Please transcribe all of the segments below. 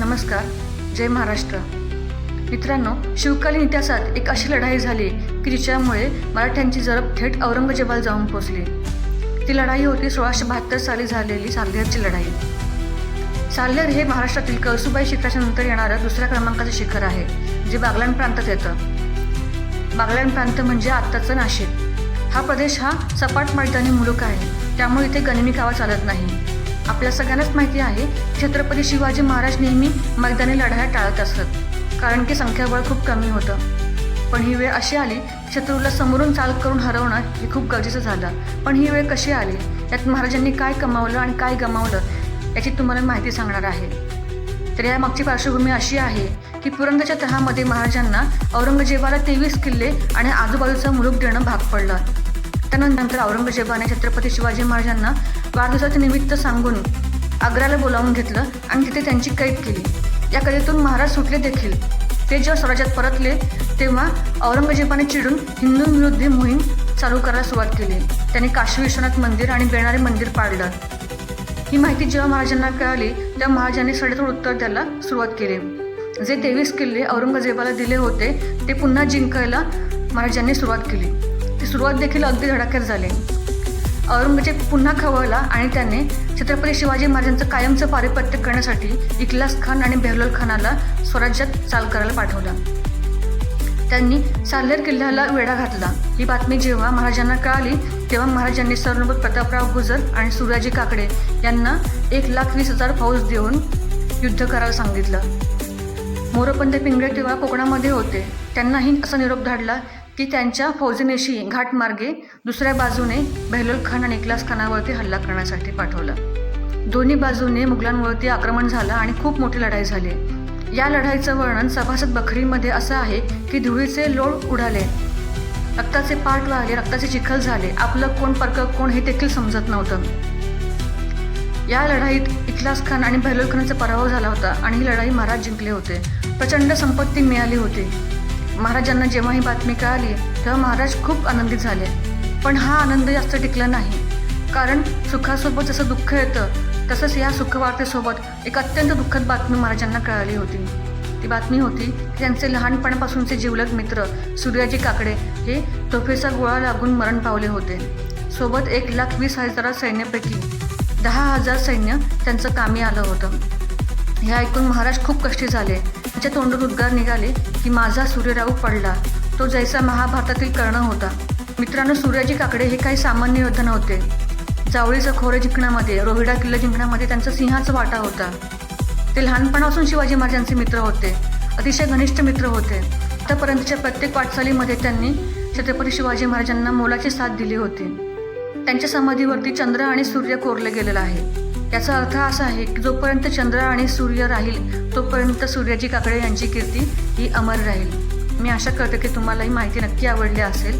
नमस्कार जय महाराष्ट्र. मित्रांनो शिवकालीन इतिहासात एक अशी लढाई झाली की जिच्यामुळे मराठ्यांची जरब थेट औरंगजेबाला जाऊन पोचली. ती लढाई होती सोळाशे बहात्तर साली झालेली साल्हेरची लढाई. साल्हेर हे महाराष्ट्रातील कळसुबाई शिखराच्या नंतर येणारं दुसऱ्या क्रमांकाचं शिखर आहे जे बागलाण प्रांतात येतं. बागलाण प्रांत म्हणजे आत्ताचं नाशिक. हा प्रदेश हा सपाट मैदानी मुलूक आहे त्यामुळे इथे गनिमी कावा चालत नाही. आपल्या सगळ्यांनाच माहिती आहे छत्रपती शिवाजी महाराज नेहमी मैदानी लढाया टाळत असत कारण की संख्याबळ खूप कमी होतं. पण ही वेळ अशी आली शत्रूला समोरून चाल करून हरवणं हे खूप गरजेचं झालं. पण ही वेळ कशी आली? यात महाराजांनी काय कमावलं आणि काय गमावलं याची तुम्हाला माहिती सांगणार आहे. तर या मागची पार्श्वभूमी अशी आहे की पुरंदरच्या तहामध्ये महाराजांना औरंगजेबाला तेवीस किल्ले आणि आजूबाजूचा मुलूक देणं भाग पडलं. त्यानंतर औरंगजेबाने छत्रपती शिवाजी महाराजांना वाढदिवसाचं निमित्त सांगून आग्र्याला बोलावून घेतलं आणि तिथे त्यांची कैद केली. या कैदेतून महाराज सुटले देखील. ते जेव्हा स्वराज्यात परतले तेव्हा औरंगजेबाने चिडून हिंदू विरुद्ध मोहीम चालू करायला सुरुवात केली. त्यांनी काशी विश्वनाथ मंदिर आणि बेणारे मंदिर पाडलं. ही माहिती जेव्हा महाराजांना कळाली तेव्हा महाराजांनी सडेतोड उत्तर द्यायला सुरुवात केली. जे तेवीस किल्ले औरंगजेबाला दिले होते ते पुन्हा जिंकायला महाराजांनी सुरुवात केली. सुरुवात देखील अगदी धडाक्यात झाली. औरंगजेब पुन्हा खवळला आणि त्याने छत्रपती शिवाजी महाराजांचं कायमचं पारिपत्य करण्यासाठी इखलास खान आणि बेहलोल खानाला स्वराज्यात चाल करायला पाठवला. त्यांनी साल्हेर किल्ल्याला वेढा घातला. ही बातमी जेव्हा महाराजांना कळाली तेव्हा महाराजांनी सरनोबत प्रतापराव गुजर आणि सूर्याजी काकडे यांना एक लाख वीस हजार फौज देऊन युद्ध करायला सांगितलं. मोरपंत पिंगळे तेव्हा कोकणामध्ये होते. त्यांनाही असा निरोप धाडला की त्यांच्या फौजनेशी घाटमार्गे दुसऱ्या बाजूने बेहलोल खान आणि इकलास खानावरती हल्ला करण्यासाठी पाठवलं. दोन्ही बाजूने मुघलांवरती आक्रमण झालं आणि खूप मोठी लढाई झाली. या लढाईचं वर्णन सभासद बखरीमध्ये असं आहे की धुळीचे लोळ उडाले. रक्ताचे पाठ वाहले रक्ताचे चिखल झाले. आपलं कोण परक कोण हे देखील समजत नव्हतं. या लढाईत इखलास खान आणि बहलोल खानाचा पराभव झाला होता आणि ही लढाई महाराज जिंकले होते. प्रचंड संपत्ती मिळाली होती. महाराजांना जेव्हा ही बातमी कळाली तेव्हा महाराज खूप आनंदित झाले. पण हा आनंद जास्त टिकला नाही. कारण सुखासोबत जसं दुःख येतं तसंच या सुखवार्तेसोबत एक अत्यंत दुःखद बातमी महाराजांना कळाली होती. ती बातमी होती की त्यांचे लहानपणापासूनचे जिवलग मित्र सूर्याजी काकडे हे तोफेचा गोळा लागून मरण पावले होते. सोबत एक लाख वीस हजार सैन्यापैकी दहा हजार सैन्य त्यांचं कामी आलं होतं. हे ऐकून महाराज खूप कष्टी झाले. त्याच्या तोंडून उद्गार निघाले की माझा सूर्यराऊ पडला. तो जैसा महाभारतातील कर्ण होता. मित्रांनो सूर्याजी काकडे हे काही सामान्य योद्धा नव्हते. जावळीचं खोरे जिंकण्यामध्ये रोहिडा किल्ला जिंकण्यामध्ये त्यांचा सिंहाचा वाटा होता. ते लहानपणापासून शिवाजी महाराजांचे मित्र होते. अतिशय घनिष्ठ मित्र होते. आतापर्यंतच्या प्रत्येक वाटचालीमध्ये त्यांनी छत्रपती शिवाजी महाराजांना मोलाची साथ दिली होती. त्यांच्या समाधीवरती चंद्र आणि सूर्य कोरले गेलेला आहे. याचा अर्थ असा आहे की जोपर्यंत चंद्र आणि सूर्य राहील तोपर्यंत सूर्याजी काकडे यांची कीर्ती ही अमर राहील. मी आशा करते की तुम्हाला ही माहिती नक्की आवडली असेल.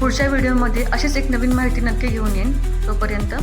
पुढच्या व्हिडिओमध्ये अशीच एक नवीन माहिती नक्की घेऊन येईन. तोपर्यंत